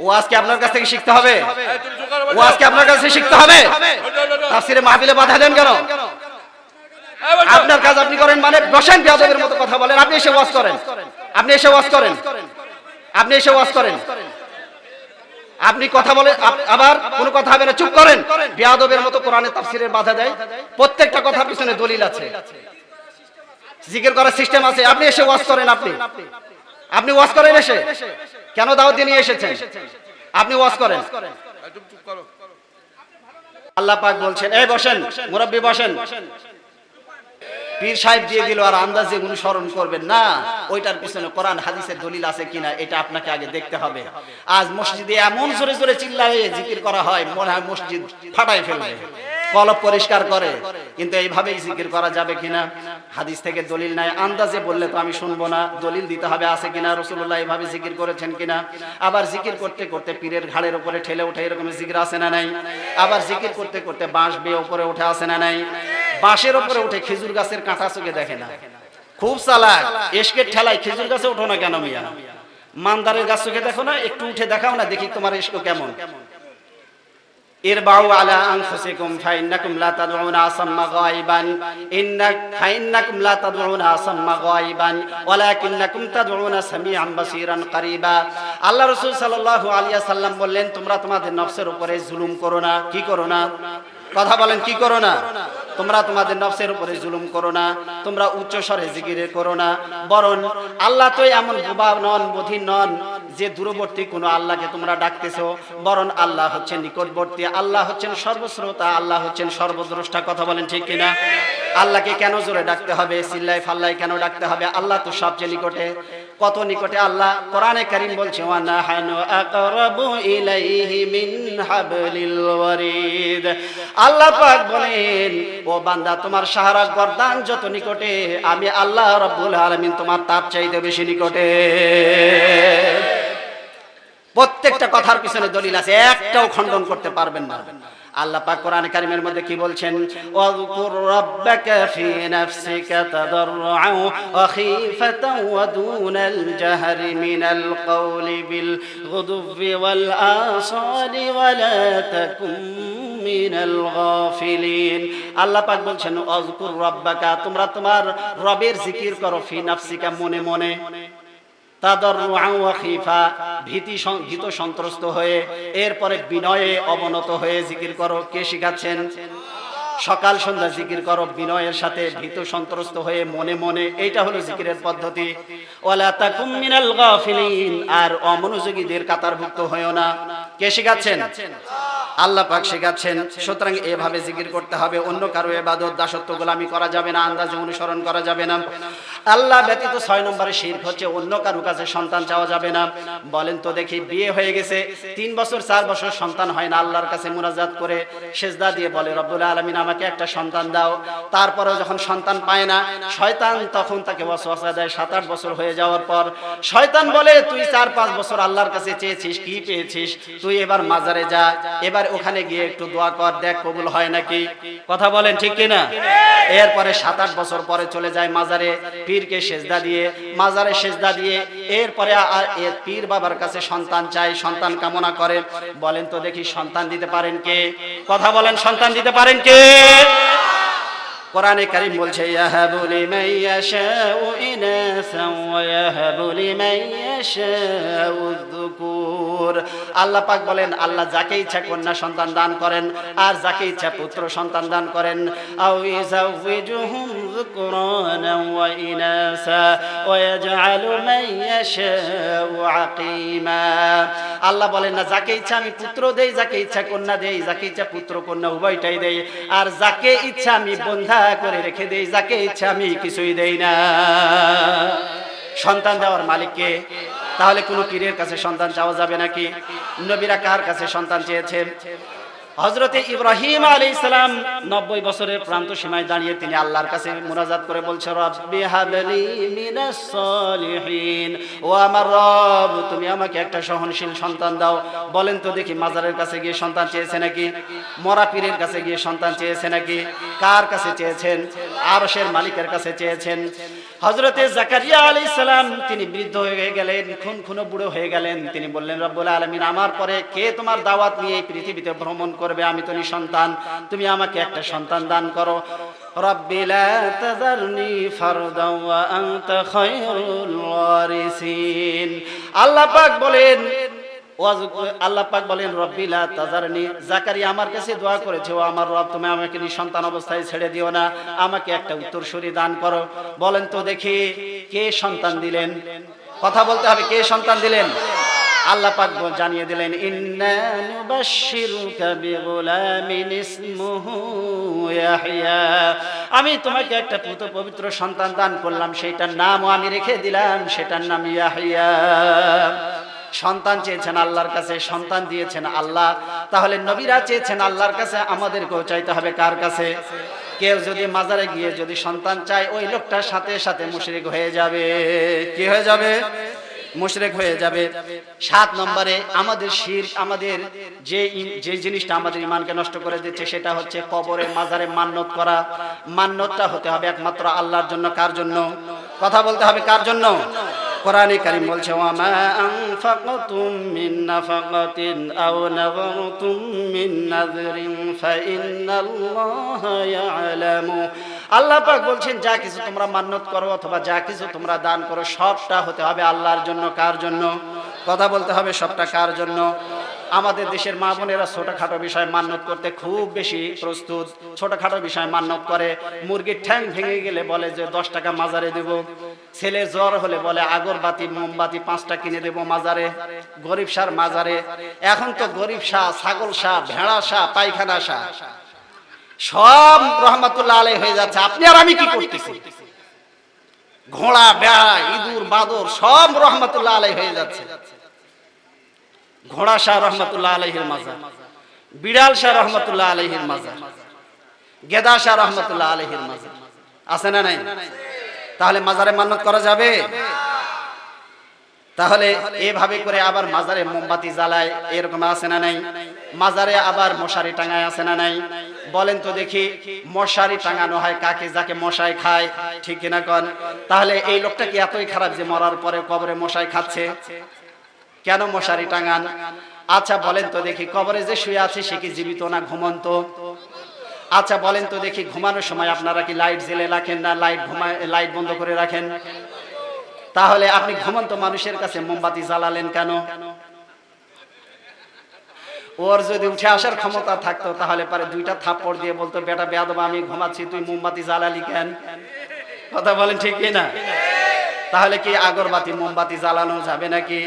ও আজকে আপনার কাছ শিখতে হবে? আপনি মানে কথা বলেন এসে ওয়াজ করেন। আপনি কথা বলে আবার কোনো কথা হবে না, চুপ করেন। বেয়াদবের মতো কোরআনে তাফসিরের বাধা দেয়। প্রত্যেকটা কথার পিছনে দলিল আছে। জিকির করার সিস্টেম আছে। আপনি এসে ওয়াজ করেন আপনি। আপনি ওয়াজ করেন এসে। কেন দাওয়াত দিয়ে নিয়ে এসেছেন? আপনি ওয়াজ করেন। আল্লাহ পাক বলছেন, এই বসেন, মুরব্বী বসেন। পীর সাহেব দিয়ে দিল, আর আন্দাজে অনুসরণ করবেন না। ওইটার পিছনে কোরআন, হাদিসের দলিল আছে কিনা, এটা আপনাকে আগে দেখতে হবে। আজ মসজিদে এমন জোরে জোরে চিল্লায়ে জিকির করা হয়, মনে হয় মসজিদ ফাটাই ফেলবে। কলব পরিষ্কার করে। কিন্তু এইভাবেই জিকির করা যাবে কিনা? হাদিস থেকে দলিল নাই, আন্দাজে বললে তো আমি শুনব না। দলিল দিতে হবে আছে কিনা? রসুল্লাহ এইভাবে জিকির করেছেন কিনা? আবার জিকির করতে করতে পীরের ঘাড়ের উপরে ঠেলে ওঠে এরকম জিকির আছে না নাই? আবার জিকির করতে করতে বাঁশ বেয়ে উপরে উঠে আসে না নাই? বাঁশের উপরে উঠে খেজুর গাছের কাঁটা চোখে দেখে না। খুব চালাক। এসকের ঠেলায় খেজুর গাছে ওঠো না কেন মিয়া? মান্দারের গাছ চোখে দেখো না? একটু উঠে দেখাও না, দেখি তোমার এসকো কেমন। ইরবাউ আলা আনফুসিকুম ফাইন্নাকুম লা তাদউনা আসাম্মা গায়বান। ইন্নাক ফাইন্নাকুম লা তাদউনা আসাম্মা গায়বান। ওয়ালাকিন্নাকুম তাদউনা সামিআন বাসীরান কারীবা। আল্লাহ রাসূল সাল্লাল্লাহু আলাইহি সাল্লাম বললেন, তোমরা তোমাদের নফসের উপরে জুলুম করো না। কি করো না? কথা বলেন, কি করো না? তোমরা তোমাদের নফসের উপরে জুলুম করো না, তোমরা উচ্চ স্বরে জিকিরে করো না। বরং আল্লাহ তো এমন বোবা নন বধির নন যে দূরবর্তী কোনো আল্লাহকে তোমরা ডাকতেছো। বরং আল্লাহ হচ্ছেন নিকটবর্তী, আল্লাহ হচ্ছেন সর্বশ্রোতা, আল্লাহ হচ্ছেন সর্বদ্রষ্টা। কথা বলেন ঠিক কিনা আল্লাহকে কেন জোরে ডাকতে হবে? সিল্লাই ফাল্লাই কেন ডাকতে হবে? আল্লাহ তো সবচেয়ে নিকটে। কত নিকটে আল্লাহ কোরআনে কারীম বলছে আল্লাহ পাক বলেন, ও বান্দা, তোমার সাহারা গর্দান যত নিকটে, আমি আল্লাহ রাব্বুল আলামিন তোমার তার চাইতে বেশি নিকটে। প্রত্যেকটা কথার পিছনে দলিল আছে, একটাও খণ্ডন করতে পারবেন না। আল্লাহ পাক কোরআন কারিমের মধ্যে কি বলছেন? ওয়াযকুর রাব্বাকা ফি নাফসিকা তাদাররুআ ওয়া খীফাতাও ওয়া দুনাল জাহরি মিনাল কওলি বিল গুদুবি ওয়াল আসালি ওয়া লা তাকুম মিনাল গাফিলিন। আল্লাহ পাক বলছেন, ওয়াযকুর রাব্বাকা, তোমরা তোমার রবের জিকির করো ফি নাফসিকা মনে মনে। কে শিখাচ্ছেন? সকাল সন্ধ্যা জিকির করো, বিনয়ের সাথে ভীত সন্ত্রস্ত হয়ে মনে মনে, এইটা হলো জিকিরের পদ্ধতি। আর অমনোযোগীদের কাতারভুক্ত হয়েও না। কে শিখাচ্ছেন? আল্লাহ পাক শেখাচ্ছেন, সুতরাং এভাবে জিকির করতে হবে, অন্য কারও এবাদত দাসত্ব গোলামি করা যাবে না, আন্দাজে অনুসরণ করা যাবে না। আল্লাহ ব্যতীত ছয় নম্বরে শির্ক হচ্ছে অন্য কারও কাছে সন্তান চাওয়া যাবে না। বলেন তো দেখি, বিয়ে হয়ে গেছে, তিন বছর, চার বছর সন্তান হয় না, আল্লাহর কাছে মুনাজাত করে সেজদা দিয়ে বলে, রব্বুল আলমিন, আমাকে একটা সন্তান দাও। তারপরে যখন সন্তান পায় না, শয়তান তখন তাকে ওয়াসওয়াসা দেয় সাত আট বছর হয়ে যাওয়ার পর শয়তান বলে, তুই চার পাঁচ বছর আল্লাহর কাছে চেয়েছিস, কি পেয়েছিস? তুই এবার মাজারে যা। এবার ওখানে গিয়ে একটু দোয়া কর, দেখ কবুল হয় নাকি? কথা বলেন ঠিক কিনা? এরপরে সাত আট বছর পরে চলে যায় মাজারে, পীরকে সেজদা দিয়ে, মাজারে সেজদা দিয়ে, এরপরে আর পীর বাবার কাছে সন্তান চাই সন্তান কামনা করে। বলেন তো দেখি সন্তান দিতে পারেন কে? কথা বলেন, সন্তান দিতে পারেন কে? কোরআনে কারীম বলছে, ইয়াহাবু লিমান ইয়াশাউ ইনাসা ওয়া ইয়াহাবু লিমান ইয়াশাউ যুকুর। আল্লাহ পাক বলেন, আল্লাহ যাকে ইচ্ছা কন্যা সন্তান দান করেন, আর যাকে ইচ্ছা পুত্র সন্তান দান করেন। আও ইজাউযুহুম যুকরানা ওয়া ইনাসা ওয়া ইয়াজআলু মান ইয়াশাউ আকিমা। আল্লাহ বলেন, না, যাকে ইচ্ছা আমি পুত্র দেই, যাকে ইচ্ছা কন্যা দেই, যাকে ইচ্ছা পুত্র কন্যা উভয়টাই দেই। আর যাকে ইচ্ছা আমি বন্ধা করে রেখে দেই, যাকে ইচ্ছা আমি কিছুই দেই না। সন্তান দেওয়ার মালিককে, তাহলে কোনো পীরের কাছে সন্তান চাওয়া যাবে নাকি? নবীরা কার কাছে সন্তান চেয়েছে হজরতে ইব্রাহিম আলী ইসলাম নব্বই বছরের প্রান্ত সীমায় দাঁড়িয়ে তিনি আল্লাহর কাছে মুনাজাত করে বলছে সলিহিন। ও আমার রব, তুমি আমাকে একটা সহনশীল সন্তান দাও। বলেন তো দেখি মাজারের কাছে গিয়ে সন্তান চেয়েছে নাকি? মরা পীরের কাছে গিয়ে সন্তান চেয়েছে নাকি? কার কাছে চেয়েছেন? আরশের মালিকের কাছে চেয়েছেন? হজরতে জাকারিয়া আলী সালাম তিনি বৃদ্ধ হয়ে গেলেন, খুন খুনো বুড়ো হয়ে গেলেন। তিনি বললেন, রব্বুল আলমিন, আমার পরে কে তোমার দাওয়াত নিয়ে পৃথিবীতে ভ্রমণ করবে? আমি তুমি সন্তান তুমি আমাকে একটা সন্তান দান করো। আল্লাহ পাক বলেন আল্লাহ পাক বলেন রব্বিলা তাজারনি। জাকারিয়া আমার কাছে দোয়া করেছে, ও আমার রব, তুমি আমাকে নিঃসন্তান অবস্থায় ছেড়ে দিও না। আমাকে একটা উত্তরসূরি দান করো। বলেন তো দেখি, কে সন্তান দিলেন? কথা বলতে হবে, কে সন্তান দিলেন? আল্লাহ পাক জানিয়ে দিলেন আমি তোমাকে একটা পুত পবিত্র সন্তান দান করলাম, সেইটার নামও আমি রেখে দিলাম, সেটার নাম ইয়াহইয়া সন্তান চেয়েছেন আল্লাহর কাছে, সন্তান দিয়েছেন আল্লাহ। তাহলে নবীরা চেয়েছেন আল্লাহর কাছে, আমাদেরকেও চাইতে হবে কার কাছে? কেউ যদি মাজারে গিয়ে যদি সন্তান চায়, ওই লোকটার সাথে সাথে মুশরিক হয়ে যাবে। কি হয়ে যাবে? মুশরিক হয়ে যাবে। সাত নম্বরে আমাদের শির আমাদের যে যে জিনিসটা আমাদের ইমানকে নষ্ট করে দিচ্ছে, সেটা হচ্ছে কবরে, মাজারে মান্নত করা। মান্নতটা হতে হবে একমাত্র আল্লাহর জন্য। কার জন্য? কথা বলতে হবে কার জন্য? কোরআনে কারিম বলছে, ওয়ামা আনফাকতুম মিন নাফাকাতিন আও নাযরতুম মিন নাযরিন ফাইন্নাল্লাহা ইয়ালামু। আল্লাহ পাক বলছেন, যা কিছু তোমরা মান্নত করো অথবা যা কিছু তোমরা দান করো, সবটা হতে হবে আল্লাহর জন্য। কার জন্য? কথা বলতে হবে সবটা কার জন্য? আমাদের দেশের মা বোনেরা ছোটখাটো বিষয় মান্যত করতে খুব বেশি প্রস্তুত, ছোটখাটো বিষয় মান্যত করে। মুরগির ঠ্যাং ভেঙে গেলে বলে যে, দশ টাকা মাজারে দেব। ছেলে জ্বর হলে বলে, আগরবাতি, মোমবাতি পাঁচটা কিনে দেব মাজারে। গরিব সার মাজারে। এখন তো গরিব শাহ ছাগল শাহ ভেড়া শাহ পায়খানা শাহ সব রহমতুল্লাহ আলাই হয়ে যাচ্ছে। আপনি আর আমি কি করতেছি? ঘোড়া, বেড়া, ইঁদুর, বাদর, সব রহমতুল্লাহ আলাই হয়ে যাচ্ছে। ঘোড়া শাহ রহমতুল্লাহ আলহির মাজার, বিড়াল শাহ রহমতুল্লাহ আলহির মাজার, গেদা শাহ রহমতুল্লাহ আলহির মাজার। আছে না নাই? তাহলে মাজারে মান্নত করা যাবে? তাহলে এভাবে করে আবার মাজারে মোমবাতি জ্বালায়, এরকম আছে না নাই? মাজারে আবার মশারি টাঙায় আছে না নাই? বলেন তো দেখি, মশারি টাঙানো হয় কাকে? যাকে মশাই খায়, ঠিক কিনা কন? তাহলে এই লোকটা কি এতই খারাপ যে মরার পরে কবরে মশাই খাচ্ছে? কেন মশারি টাঙান? আচ্ছা বলেন তো দেখি, কবরে যে শুয়ে আছে সে কি জীবিত না ঘুমন্ত? আচ্ছা বলেন তো দেখি, ঘুমানোর সময় আপনারা কি লাইট জেলে রাখেন না লাইট ঘুমায়, লাইট বন্ধ করে রাখেন? তাহলে আপনি ঘুমন্ত মানুষের কাছে মোমবাতি জ্বালালেন কেন? ওর যদি উঠে আসার ক্ষমতা থাকতো, তাহলে পারে দুইটা থাপ্পড় দিয়ে বলতো, বেটা, বেয়াদবা, আমি ঘুমাচ্ছি, তুই মোমবাতি জ্বালালি কেন? কথা বলেন ঠিক না তাহলে কি আগরবাতি মোমবাতি জ্বালানো যাবে নাকি?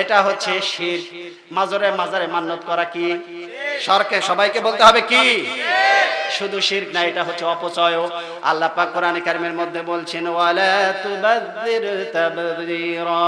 এটা হচ্ছে শির। মাজারে মাজারে মান্নত করা কি? সরকে সবাইকে বলতে হবে কি? শুধু শিরক না, এটা হচ্ছে অপচয়। আল্লাহ পাক কোরআন কারিমের মধ্যে বলছেন, ওয়ালা তুবাযযির তাবযীরা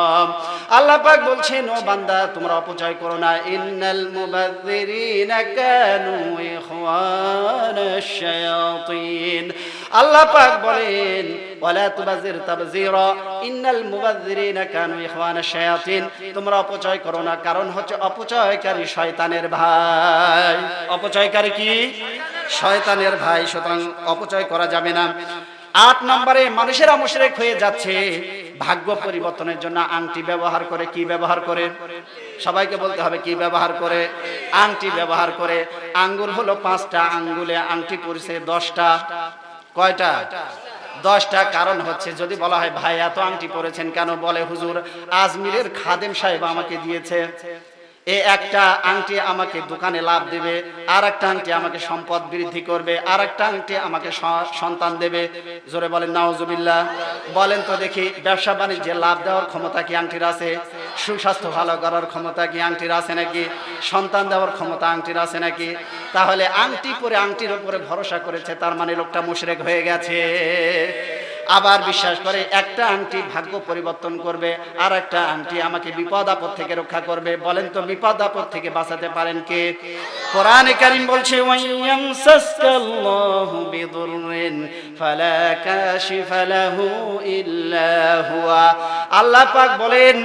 আল্লাহ পাক বলছেন, ও বান্দা, তোমরা অপচয় করো না। ইন্নাল মুবাযযিরিনা কানু ইখওয়ানাশ শায়াতিন। আল্লাহ পাক বলেন, ওয়ালা তুবাযযির তাবযীরা, ইন্নাল মুবাযযিরিনা কানু ইখওয়ানাশ শায়াতিন। তোমরা অপচয় করো না, কারণ হচ্ছে অপচয়কারী শয়তানের ভাই। অপচয়কারী কি? শয়তানের ভাই, সুতরাং অপচয় করা যাবে না। আট নম্বরে, মানুষেরা মুশরিক হয়ে যাচ্ছে। ভাগ্য পরিবর্তনের জন্য আংটি ব্যবহার করে কি ব্যবহার করে? সবাইকে বলতে হবে কি ব্যবহার করে? আংটি ব্যবহার করে। আঙ্গুল হলো পাঁচটা, আঙ্গুলে আংটি পড়ছে দশটা। কয়টা? দশটা। কারণ হচ্ছে, যদি বলা হয়, ভাই, এত আংটি পরেছেন কেন? বলে হুজুর, আজমিরের খাদেম সাহেব আমাকে দিয়েছে। এ একটা আংটি আমাকে দোকানে লাভ দেবে আর একটা আংটি আমাকে সম্পদ বৃদ্ধি করবে আর একটা আংটি আমাকে সন্তান দেবে। জোরে বলেন নাওজুবিল্লাহ বলেন তো দেখি, ব্যবসা বাণিজ্যে লাভ দেওয়ার ক্ষমতা কি আংটির আছে? সুস্বাস্থ্য ভালো করার ক্ষমতা কি আংটির আছে নাকি? সন্তান দেওয়ার ক্ষমতা আংটির আছে নাকি? তাহলে আংটি পরে আংটির উপরে ভরসা করেছে, তার মানে লোকটা মুশরেক হয়ে গেছে। আবার বিশ্বাস করে একটা আংটি ভাগ্য পরিবর্তন করবে আর একটা আংটি আমাকে বিপদ আপদ থেকে রক্ষা করবে। বলেন তো, বিপদ আপদ থেকে বাঁচাতে পারেন কে? কোরআনে কারিম বলছে ইল্লা হুয়া। আল্লাহ পাক বলেন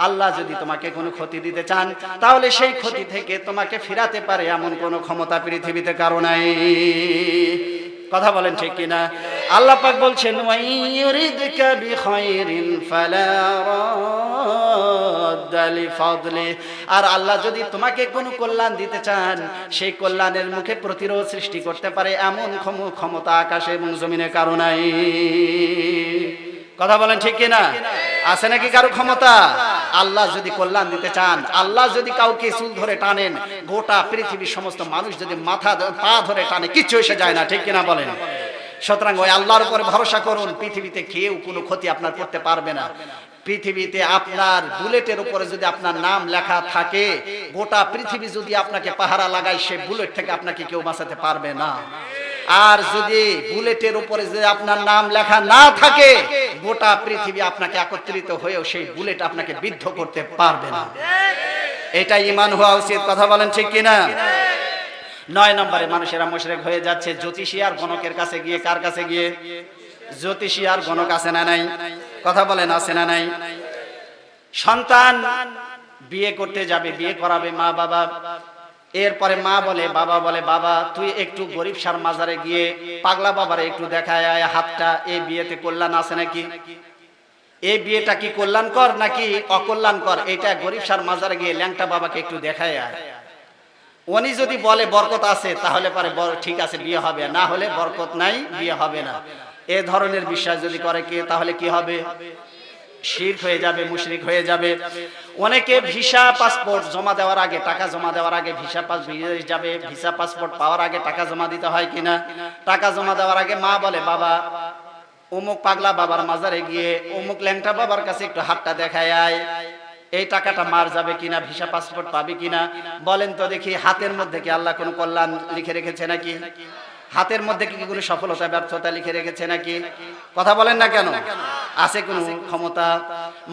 আল্লাহ যদি তোমাকে কোনো ক্ষতি দিতে চান, তাহলে সেই ক্ষতি থেকে তোমাকে ফিরাতে পারে এমন কোনো ক্ষমতা পৃথিবীতে কারও নাই। কথা বলেন ঠিক কিনা? আল্লাহ পাক বলছেন আর আল্লাহ যদি তোমাকে কোনো কল্যাণ দিতে চান, সেই কল্যাণের মুখে প্রতিরোধ সৃষ্টি করতে পারে এমন ক্ষম- ক্ষমতা আকাশে এবং জমিনে কারও নাই। কথা বলেন ঠিক কিনা? আছে নাকি কারও ক্ষমতা? আল্লাহ যদি কল্যাণ দিতে চান, আল্লাহ যদি কাউকে চুল ধরে টানেন, গোটা পৃথিবীর সমস্ত মানুষ যদি মাথা পা ধরে টানে, কিচ্ছু এসে যায় না, ঠিক কিনা বলেন? সুতরাং ওই আল্লাহর উপরে ভরসা করুন, পৃথিবীতে কেউ কোনো ক্ষতি আপনার করতে পারবে না। পৃথিবীতে আপনার বুলেটের উপরে যদি আপনার নাম লেখা থাকে, গোটা পৃথিবী যদি আপনাকে পাহারা লাগায়, সে বুলেট থেকে আপনাকে কেউ বাঁচাতে পারবে না। আর যদি বুলেটের উপরে যদি আপনার নাম লেখা না থাকে, গোটা পৃথিবী আপনাকে একত্রিত হয়েও সেই বুলেট আপনাকে বিদ্ধ করতে পারবে না। এটা ইমান হওয়া উচিত, কথা বলেন ঠিক কিনা? নয় নম্বরে মানুষেরা মুশরিক হয়ে যাচ্ছে, জ্যোতিষী আর গণকের কাছে গিয়ে কার কাছে গিয়ে? জ্যোতিষী আর গণক আছে না নাই? কথা বলেন, আছে না নাই? সন্তান বিয়ে করতে যাবে, বিয়ে করাবে মা বাবা এরপরে মা বলে, বাবা বলে, বাবা, তুই একটু গরিব সার মাজারে গিয়ে পাগলা বাবারে একটু দেখায়, আয়, হাতটা এই বিয়েতে কল্যাণ আছে নাকি? এই বিয়েটা কি কল্যাণকর নাকি অকল্যাণকর? এটা গরিব সার মাজারে গিয়ে ল্যাংটা বাবাকে একটু দেখায়, আয়। উনি যদি বলে, বরকত আছে, তাহলে পরে ঠিক আছে, বিয়ে হবে। না হলে বরকত নাই, বিয়ে হবে না। এ ধরনের বিশ্বাস যদি করে কে, তাহলে কি হবে? শির্ক হয়ে যাবে, মুশরিক হয়ে যাবে। অনেকে ভিসা পাসপোর্ট জমা দেওয়ার আগে, টাকা জমা দেওয়ার আগে ভিসা পাস বিদেশ যাবে, ভিসা পাসপোর্ট পাওয়ার আগে টাকা জমা দিতে হয় কিনা? টাকা জমা দেওয়ার আগে মা বলে, বাবা, অমুক পাগলা বাবার মাজারে গিয়ে অমুক ল্যাংটা বাবার কাছে একটু হাতটা দেখায় আয়। এই টাকাটা মার যাবে কিনা, ভিসা পাসপোর্ট পাবে কিনা? বলেন তো দেখি, হাতের মধ্যে কি আল্লাহ কোনো কল্যাণ লিখে রেখেছে নাকি? হাতের মধ্যে কি কোনো সফলতা, ব্যর্থতা লিখে রেখেছে নাকি? কথা বলেন না কেন? আছে কোন ক্ষমতা?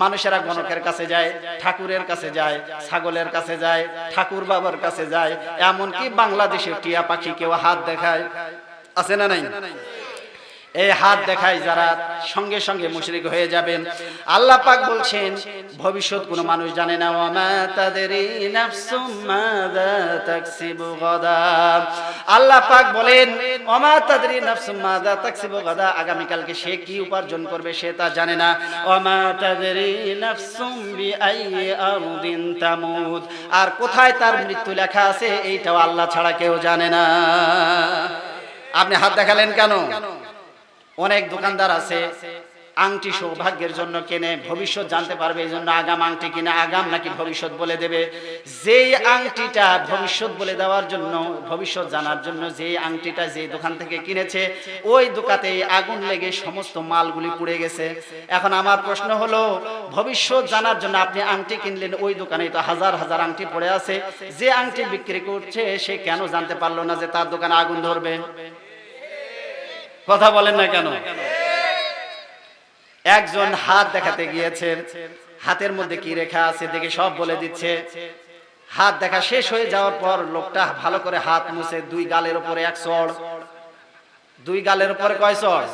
মানুষেরা গণকের কাছে যায়, ঠাকুরের কাছে যায়, ছাগলের কাছে যায়, ঠাকুর বাবার কাছে যায়, এমনকি বাংলাদেশের টিয়া পাখি কেউ হাত দেখায়। আছে না নাই? এই হাত দেখায় যারা সঙ্গে সঙ্গে মুশরিক হয়ে যাবেন। আল্লাহ পাক বলছেন, ভবিষ্যৎ কোনো মানুষ জানে না ওয়ামা গাদা। আল্লাহ পাক বলেন ওয়ামা তাদেরই নাফসুম মাযা তাকসিবু গাদা। আগামী কালকে সে কি উপার্জন করবে সে তা জানে না। ওয়ামা তাদেরই নাফসুম বিআইয়ি আরদিন তামুদ। আর কোথায় তার মৃত্যু লেখা আছে, এইটাও আল্লাহ ছাড়া কেউ জানে না। আপনি হাত দেখালেন কেন? অনেক দোকানদার আছে, আংটি সৌভাগ্যের জন্য কেনে, ভবিষ্যৎ জানতে পারবে এই জন্য আগাম আংটি কিনে, আগাম নাকি ভবিষ্যৎ বলে দেবে। যেই আংটিটা ভবিষ্যৎ বলে দেওয়ার জন্য, ভবিষ্যৎ জানার জন্য যে আংটিটা যে দোকান থেকে কিনেছে, ওই দোকাতে আগুন লেগে সমস্ত মালগুলি পুড়ে গেছে। এখন আমার প্রশ্ন হলো, ভবিষ্যৎ জানার জন্য আপনি আংটি কিনলেন, ওই দোকানে তো হাজার হাজার আংটি পড়ে আছে। যে আংটি বিক্রি করছে, সে কেন জানতে পারল না যে তার দোকানে আগুন ধরবে? কথা বলেন না কেন? একজন হাত দেখাতে গিয়েছেন হাতের মধ্যে কি রেখা আছে দেখে সব বলে দিচ্ছে। হাত দেখা শেষ হয়ে যাওয়ার পর লোকটা ভালো করে হাত মুছে দুই গালের উপরে এক চড়। দুই গালের উপরে কয় চড়?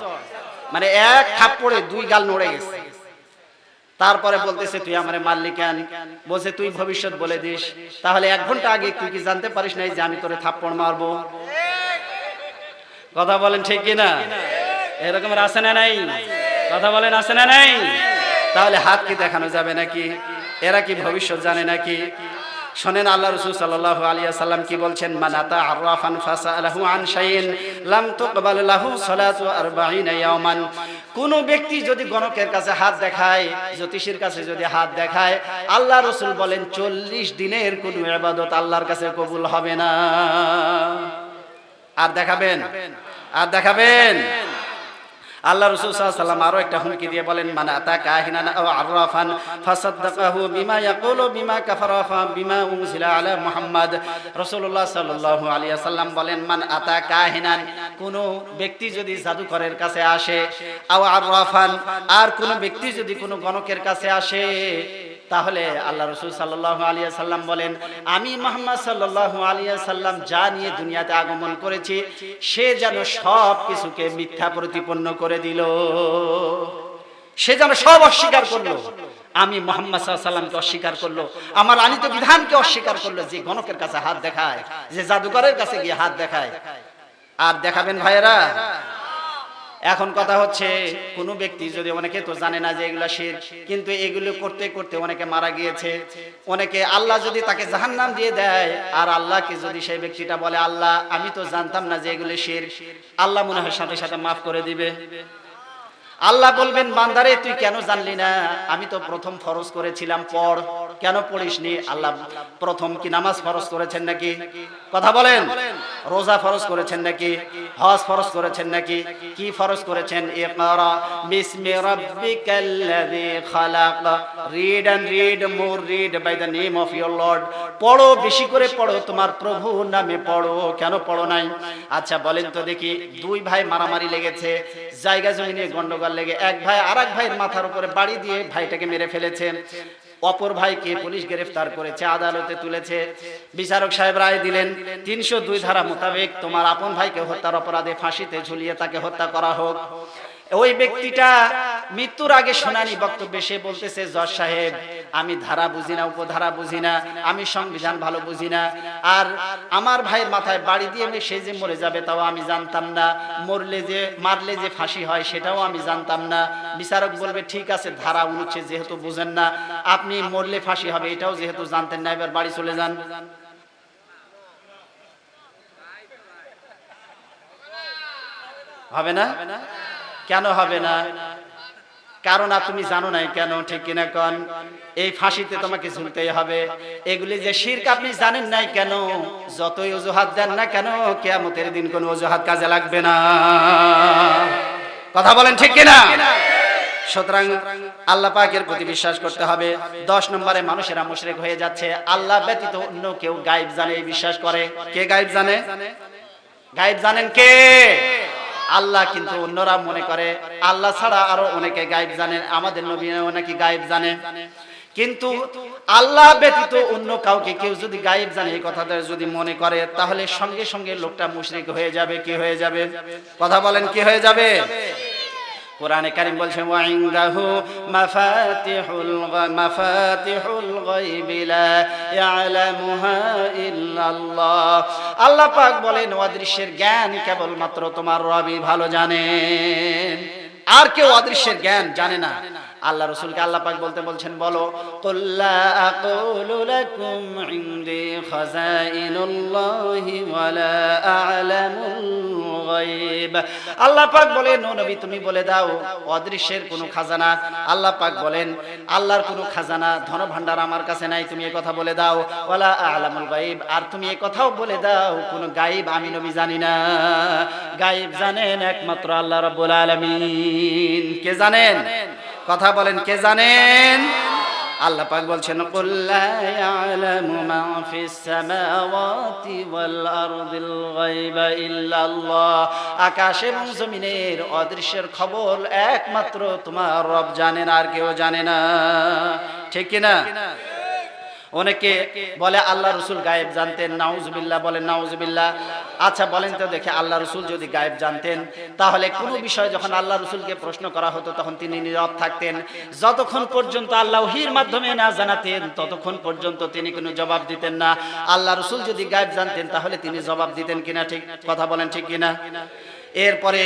মানে এক থাপ্পড়ে দুই গাল নড়ে গেছে। তারপরে বলতেছে, তুই আমার মাল্লি কেন? বলছে, তুই ভবিষ্যৎ বলে দিস। তাহলে এক ঘণ্টা আগে তুই কি জানতে পারিস নাই যে আমি তোরে থাপ্পড় মারবো? কথা বলেন ঠিক কিনা? এরকম আছে না নাই? কথা বলেন আছে না নাই? তাহলে হাত কি দেখানো যাবে নাকি? এরা কি ভবিষ্যৎ জানে নাকি? শোনেন আল্লাহ রসুল সাল্লাল্লাহু আলাইহি সাল্লাম কি বলছেন? মানাতা আররাফান ফাসালাহু আন শাইইন লাম তুকবাল লাহু সালাতু 40 ইয়াওমান। কোন ব্যক্তি যদি গণকের কাছে হাত দেখায়, জ্যোতিষীর কাছে যদি হাত দেখায়, আল্লাহ রসুল বলেন, চল্লিশ দিনের কোন ইবাদত আল্লাহর কাছে কবুল হবে না। আর দেখাবেন? আর দেখাবেন? আল্লাহ রসুল সাল্লাম আরও একটা হুমকি দিয়ে বলেন মানে আতা কাহিনান আও আররাফান, ফাসাদদাকাহু বিমা ইয়াকুলু, বিমা কাফারা, ফা বিমা উনজিলা আলা মুহাম্মদ। রাসূলুল্লাহ সাল্লাল্লাহু আলাইহি সাল্লাম বলেন, মান আতা কাহিনান কোন ব্যক্তি যদি জাদুকরের কাছে আসে, আও আররাফান, আর কোন ব্যক্তি যদি কোন গণকের কাছে আসে তাহলে আল্লাহ রসুল সাল্লাহ আলিয়া সাল্লাম বলেন, আমি মোহাম্মদ সাল্লাহ আলিয়া সাল্লাম যা নিয়ে দুনিয়াতে আগমন করেছি, সে যেন সব কিছুকে মিথ্যা প্রতিপন্ন করে দিল। সে যেন সব অস্বীকার করল। আমি মোহাম্মদ সাল্লামকে অস্বীকার করল। আমার আনিত বিধানকে অস্বীকার করল যে গণকের কাছে হাত দেখায়, যে জাদুকরের কাছে গিয়ে হাত দেখায়। আর দেখাবেন ভাইয়েরা এখন কথা হচ্ছে, কোন ব্যক্তি যদি অনেকে তো জানে না যে এগুলো শির, কিন্তু এগুলো করতে করতে অনেকে মারা গিয়েছে। অনেকে আল্লাহ যদি তাকে জাহান নাম দিয়ে দেয়, আর আল্লাহকে যদি সেই ব্যক্তিটা বলে, আল্লাহ, আমি তো জানতাম না যে এগুলো শির। আল্লাহ মনে হয় সাথে সাথে মাফ করে দিবে। আল্লাহ বলবেন, বান্দারে, তুই কেন জানলি না? আমি তো প্রথম ফরজ করেছিলাম, পড়। কেন পড়িসনি? আল্লাহ প্রথম কি নামাজ ফরজ করেছেন নাকি? কথা বলেন। রোজা ফরজ করেছেন নাকি? হজ ফরজ করেছেন নাকি? কি ফরজ করেছেন? ইকরা বিসমি রাব্বিকাল্লাযী খালাক। Read and read more read by the name of your lord পড়ো, বেশি করে পড়ো, তোমার প্রভু নামে পড়ো। কেন পড়ো নাই? আচ্ছা বলেন তো দেখি, দুই ভাই মারামারি লেগেছে। জায়গা জমি নিয়ে গন্ডগোল লেগে এক ভাই আর ভাইয়ের মাথার উপরে বাড়ি দিয়ে ভাইটাকে মেরে ফেলেছে। অপর ভাইকে পুলিশ গ্রেফতার করেছে, আদালতে তুলেছে। বিচারক সাহেব রায় দিলেন, তিনশো দুই ধারা মোতাবেক তোমার আপন ভাইকে হত্যার অপরাধে ফাঁসিতে ঝুলিয়ে তাকে হত্যা করা হোক। ওই ব্যক্তিটা মৃত্যুর আগে শুনানি বক্তব্যে সে বলতেছে, জজ সাহেব, আমি ধারা বুঝি না, উপধারা বুঝি না, আমি সংবিধান ভালো বুঝি না। আর আমার ভাইয়ের মাথায় বাড়ি দিয়ে সে যে মরে যাবে তাও আমি জানতাম না। মরলে যে, মারলে যে ফাঁসি হয় সেটাও আমি জানতাম না। বিচারক বলবে, ঠিক আছে, ধারা অনুচ্ছেদ যেহেতু বুঝেন না। আপনি মরলে ফাঁসি হবে, এটাও যেহেতু জানতেন না, এবার বাড়ি চলে যান। হবে না? কেন হবে না? কারণ তুমি জানো নাই কেন, ঠিক কিনা কন? এই ফাঁসিতে তোমাকে ঝুলতেই হবে। এগুলি যে শিরক আপনি জানেন নাই কেন? যতই অজুহাত দেন না কেন, কেয়ামতের দিন কোন অজুহাত কাজে লাগবে না। কথা বলেন ঠিক কিনা? সুতরাং আল্লাহ পাকের প্রতি বিশ্বাস করতে হবে। দশ নম্বরে মানুষেরা মুশরিক হয়ে যাচ্ছে। আল্লাহ ব্যতীত অন্য কেউ গায়েব জানে বিশ্বাস করে। কে গায়েব জানে? গায়েব জানেন কে? আল্লাহ কিন্তু অন্যরা মনে করে। আল্লাহ ছাড়া আরও অনেকে গায়েব জানেন আমাদের নবী নাকি গায়েব জানে। কিন্তু আল্লাহ ব্যতীত অন্য কাউকে কেউ যদি গায়েব জানে এই কথাটা যদি মনে করে, তাহলে সঙ্গে সঙ্গে লোকটা মুশরিক হয়ে যাবে, কি হয়ে যাবে? কথা বলেন, কি হয়ে যাবে? কোরআনে কারিম বলছে ওয়াইন্দাহু মাফাতিহুল মাফাতিহুল গায়বি লা ইয়ালামুহা ইল্লাল্লাহ। আল্লাহ পাক বলেন, অদৃশ্যের জ্ঞান কেবল মাত্র তোমার রবি ভালো জানেন। আর কেউ অদৃশ্যের জ্ঞান জানে না। আল্লাহ রসুলকে আল্লাহ পাক বলতে বলছেন, বলো আল্লাহ পাক বলেন নবী, তুমি বলে দাও, অদৃশ্যের কোনো খাজানা। আল্লাহ পাক বলেন, আল্লাহর কোনো খাজানা ধন ভান্ডার আমার কাছে নাই, তুমি কথা বলে দাও। ওয়ালা আ'লামুল গায়ব আর তুমি এই কথাও বলে দাও, কোনো গায়েব আমি নবী জানি না। গায়েব জানেন একমাত্র আল্লাহ রাব্বুল আলামিন। কে জানেন? কথা বলেন, কে জানেন? আল্লাহ পাক বলছেন আকাশ এবং জমিনের অদৃশ্যের খবর একমাত্র তোমার রব জানেন আর কেউ জানে না। ঠিক কি না অনেকে বলে, আল্লাহ রসুল গায়েব জানতেন। নাউজুবিল্লাহ বলেন নাউজুবিল্লাহ। আচ্ছা বলেন তো দেখে, আল্লাহ রসুল যদি গায়েব জানতেন, তাহলে কোনো বিষয় যখন আল্লাহ রসুলকে প্রশ্ন করা হতো, তখন তিনি নীরব থাকতেন। যতক্ষণ পর্যন্ত আল্লাহ ওহির মাধ্যমে না জানাতেন, ততক্ষণ পর্যন্ত তিনি কোনো জবাব দিতেন না। আল্লাহ রসুল যদি গায়েব জানতেন, তাহলে তিনি জবাব দিতেন কিনা ঠিক, কথা বলেন ঠিক কিনা? এরপরে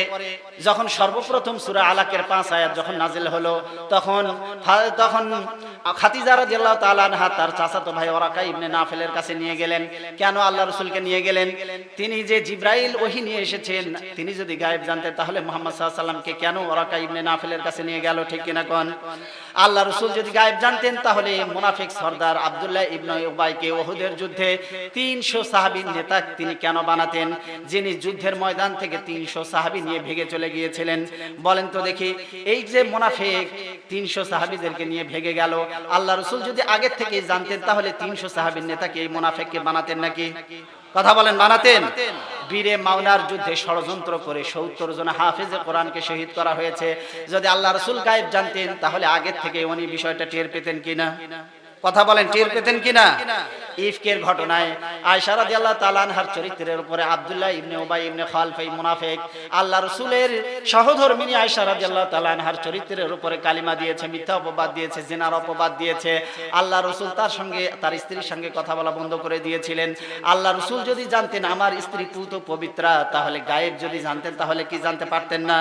যখন সর্বপ্রথম সুরা আলাকের পাঁচ আয়াত যখন নাজিল হলো, তখন তখন খাতিজা রাদিয়াল্লাহু তাআলা তার চাচাতো ভাই ওরাকা ইবনে নাফেলের কাছে নিয়ে গেলেন। কেন আল্লাহ রাসূলকে নিয়ে গেলেন? তিনি যে জিব্রাইল ওহী নিয়ে এসেছেন, তিনি যদি গায়েব জানতেন, তাহলে মুহাম্মদ সাল্লামকে কেন ওরাকা ইবনে নাফেলের কাছে নিয়ে গেল, ঠিক কিনা কোন? আল্লাহ রাসূল যদি গায়েব জানতেন, তাহলে মুনাফিক সর্দার আব্দুল্লাহ ইবনে উবাইকে ওহুদের যুদ্ধে 300 সাহাবীর নেতা তিনি কেন বানাতেন, যিনি যুদ্ধের ময়দান থেকে 300 সাহাবী নিয়ে ভেগে চলে গিয়েছিলেন। বলেন তো দেখি, এই যে মুনাফিক 300 সাহাবীদেরকে নিয়ে ভেগে গেল। আল্লাহ রসুল যদি আগের থেকে জানতেন, তাহলে তিনশো সাহাবীর নেতাকে এই মুনাফেককে বানাতেন নাকি? কথা বলেন, বানাতেন। বীরে মাওনার যুদ্ধে ষড়যন্ত্র করে সত্তর জন হাফেজে কোরআনকে শহীদ করা হয়েছে। যদি আল্লাহ রসুল গায়েব জানতেন, তাহলে আগের থেকে উনি বিষয়টা টের পেতেন কিনা? কথা বলেন, টের পেতেন কিনা? ইফকের ঘটনায় আয়সা রাদিয়াল্লাহু তাআলা আনহার চরিত্রের উপরে আব্দুল্লাহ ইবনে উবাই ইবনে খালফাই মুনাফিক আল্লাহ রাসূলের সহধর্মিনী আয়সা রাদিয়াল্লাহু তাআলা আনহার চরিত্রের উপরে কালিমা দিয়েছে, মিথ্যা অপবাদ দিয়েছে, জিনার অপবাদ দিয়েছে। আল্লাহ রাসূল তার সঙ্গে, তার স্ত্রীর সঙ্গে কথা বলা বন্ধ করে দিয়েছিলেন। আল্লাহ রাসূল যদি জানতেন আমার স্ত্রী পুত পবিত্রা, তাহলে গায়েব যদি জানতেন, তাহলে কি জানতে পারতেন না?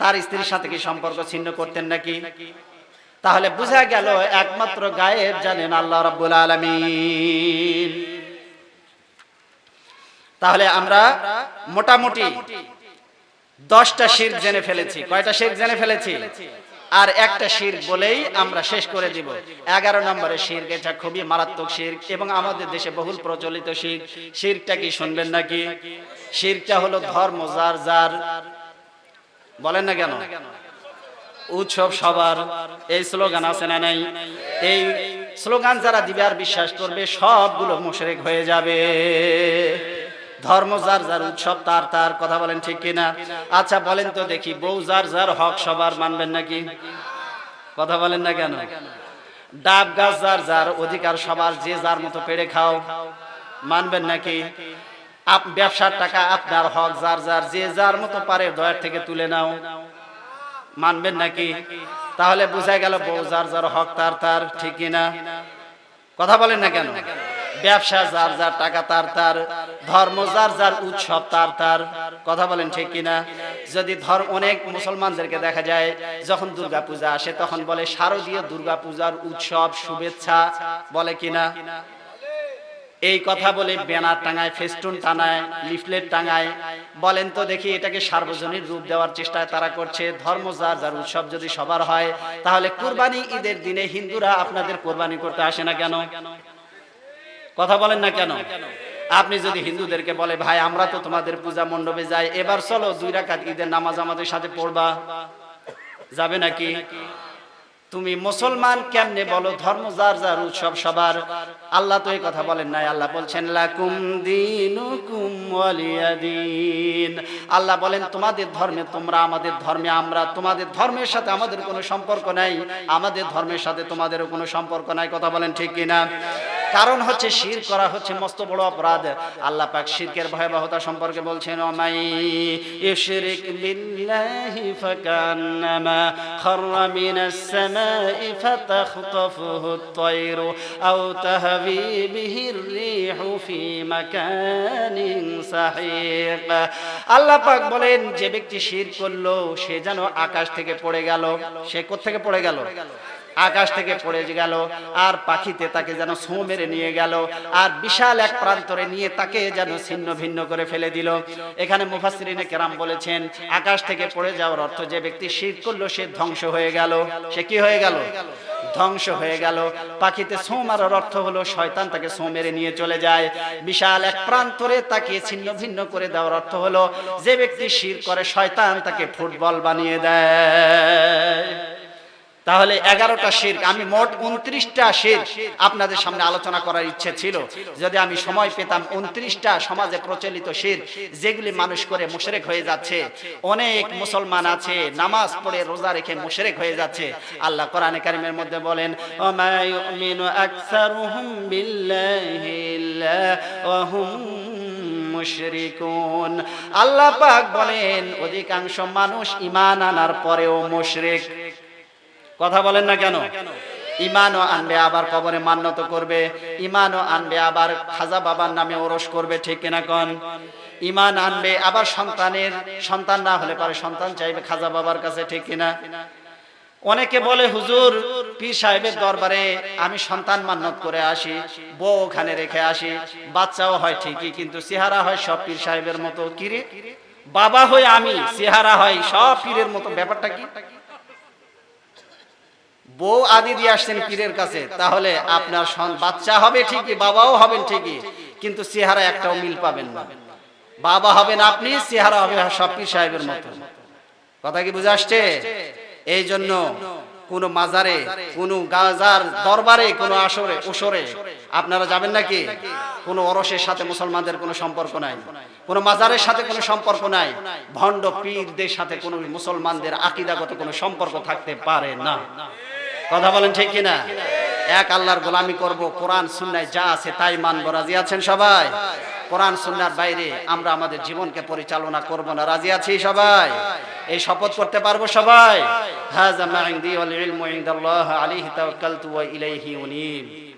তার স্ত্রীর সাথে কি সম্পর্ক ছিন্ন করতেন নাকি? তাহলে বোঝা গেল একমাত্র গায়েব জানেন আল্লাহ রাব্বুল আলামিন। তাহলে আমরা মোটামুটি দশটা শির জেনে ফেলেছি। কয়টা শির জেনে ফেলেছি? আর একটা শির বলেই আমরা শেষ করে দিব। এগারো নম্বরে শির এটা খুবই মারাত্মক শির এবং আমাদের দেশে বহুল প্রচলিত শির শিরটা কি শুনবেন নাকি? শিরটা হলো ধর্ম যার যার। বলেন না কেন? উৎসব সবার। এই স্লোগান আছে না নাই? এই স্লোগান যারা দিবে আর বিশ্বাস করবে, সবগুলো মুশরিক হয়ে যাবে। ধর্ম যার যার উৎসব, তার তার কথা বলেন ঠিক কিনা? আচ্ছা বলেন তো দেখি, বউ যার যার হক সবার মানবেন নাকি? কথা বলেন না কেন? ডাব গাছ যার যার অধিকার সবার, যে যার মতো পেড়ে খাও, মানবেন নাকি? ব্যবসার টাকা আপনার হক, যার যার, যে যার মতো পারে দয়ার থেকে তুলে নাও। মানবেন নাকি? তাহলে বোঝা গেল বউ যার যার হক তার তার, ঠিক কিনা কথা বলেন না কেন? ব্যবসা যার যার, টাকা তার তার, ধর্ম যার যার, উৎসব তার তার, কথা বলেন ঠিক কিনা যদি ধর্ম অনেক মুসলমানদেরকে দেখা যায়, যখন দুর্গা পূজা আসে, তখন বলে শারদীয় দুর্গা পূজার উৎসব, শুভেচ্ছা, বলে কিনা এই কথা বলে ব্যানার টাঙায়, ফেস্টুন টানায় লিফলেট টাঙায়। বলেন তো দেখি এটাকে সার্বজনীন রূপ দেওয়ার চেষ্টা তারা করছে। ধর্ম যার যার উৎসব যদি সবার হয়, তাহলে কোরবানি ঈদের দিনে হিন্দুরা আপনাদের কোরবানি করতে আসে না কেন? কথা বলেন না কেন? আপনি যদি হিন্দুদেরকে বলে, ভাই, আমরা তো তোমাদের পূজা মণ্ডপে যাই, এবার চলো দুই রাকাত ঈদের নামাজ আমাদের সাথে পড়বা। যাবে নাকি? তুমি মুসলমান কেমনে বলো? ধর্ম যার যার উৎসব সবার। আল্লাহ তো এই কথা বলেন নাই। আল্লাহ বলছেন, লাকুম দিনুকুম ওয়ালিয়াদিন আল্লাহ বলেন, তোমাদের ধর্মে তোমরা, আমাদের ধর্মে আমরা, তোমাদের ধর্মের সাথে আমাদের কোনো সম্পর্ক নাই। আমাদের ধর্মের সাথে তোমাদেরও কোনো সম্পর্ক নাই। কথা বলেন ঠিক কিনা? কারণ হচ্ছে শির করা হচ্ছে মস্ত বড় অপরাধ। আল্লাহ পাক শিরকের ভয়াবহতা সম্পর্কে বলছেন, ওমাই ইশরিক বিল্লাহি ফাকান্নামা খাররা মিনাস সামাই ফাতাখতাফুহু আত-তায়রু আও তাহবি বিহি আর-রিহু ফি মাকানিন সাহিক। আল্লাহ পাক বলেন, যে ব্যক্তি শির করল, সে যেন আকাশ থেকে পড়ে গেল। সে কোথা থেকে পড়ে গেল? আকাশ থেকে পড়ে গেল, আর পাখিতে তাকে যেন ছো মেরে নিয়ে গেল, আর বিশাল এক প্রান্তরে নিয়ে তাকে যেন ছিন্ন ভিন্ন করে ফেলে দিল। এখানে মুফাসসিরিনে কেরাম বলেছেন, আকাশ থেকে পড়ে যাওয়ার অর্থ যে ব্যক্তি শীত করল, সে ধ্বংস হয়ে গেল। সে কি হয়ে গেল? ধ্বংস হয়ে গেল। পাখিতে ছো মারার অর্থ হলো, শয়তান তাকে ছো মেরে নিয়ে চলে যায়। বিশাল এক প্রান্তরে তাকে ছিন্ন ভিন্ন করে দেওয়ার অর্থ হলো, যে ব্যক্তি শির করে, শয়তান তাকে ফুটবল বানিয়ে দেয়। তাহলে এগারোটা শির আমি মোট উনত্রিশটা শির আপনাদের সামনে আলোচনা করার ইচ্ছে ছিল। যদি আমি সময় পেতাম, উনত্রিশটা সমাজে প্রচলিত শির যেগুলি মানুষ করে মুশরেক হয়ে যাচ্ছে, অনেক মুসলমান আছে, নামাজ পড়ে রোজা রেখে মুশরেক হয়ে যাচ্ছে, আল্লাহ কোরআনে কারিমের মধ্যে বলেন আল্লাহ পাক বলেন, অধিকাংশ মানুষ ইমান আনার পরেও মুশরিক। কথা বলেন না কেন? ইমানও আনবে, আবার কবরে মান্যত করবে। ইমানও আনবে, আবার খাজা বাবার নামে ওরস করবে, ঠিক কিনা কন? ইমান আনবে, আবার সন্তানের, সন্তান না হলে পারে সন্তান চাইবে খাজা বাবার কাছে, ঠিক কিনা? অনেকে বলে, হুজুর, পীর সাহেবের দরবারে আমি সন্তান মান্যত করে আসি, বউ ওখানে রেখে আসি, বাচ্চাও হয় ঠিকই, কিন্তু চেহারা হয় সব পীর সাহেবের মতো কিরে বাবা হয়ে আমি, চেহারা হয় সব পীরের মতো, ব্যাপারটা কি? বউ আদি দিয়ে আসছেন পীরের কাছে, তাহলে আপনার বাচ্চা হবে ঠিকই, বাবাও হবেন ঠিকই, কিন্তু চেহারা একটাও মিল পাবেন না। বাবা হবেন আপনি, চেহারা হবে সব পীর সাহেবের মতো। কথা কি বুঝে আসছে? এই জন্য কোন মাজারে, কোন গাজার দরবারে, কোন আসরে, ওসরে আপনারা যাবেন নাকি? কোন অরসের সাথে মুসলমানদের কোনো সম্পর্ক নাই, কোন মাজারের সাথে কোনো সম্পর্ক নাই, ভণ্ড পীরদের সাথে কোনো মুসলমানদের আকিদাগত কোনো সম্পর্ক থাকতে পারে না। কথা বলেন ঠিক কিনা? এক আল্লাহর গোলামি করব, কোরআন, সুন্নায় যা আছে তাই মানব। রাজি আছেন সবাই? কোরআন, সুন্নার বাইরে আমরা আমাদের জীবনকে পরিচালনা করব না। রাজি আছি সবাই? এই শপথ করতে পারব সবাই? হাযা মা ইনদি ওয়াল ইলমু ইনদাল্লাহ আলাইহি তাওয়াক্কালতু ওয়া ইলাইহি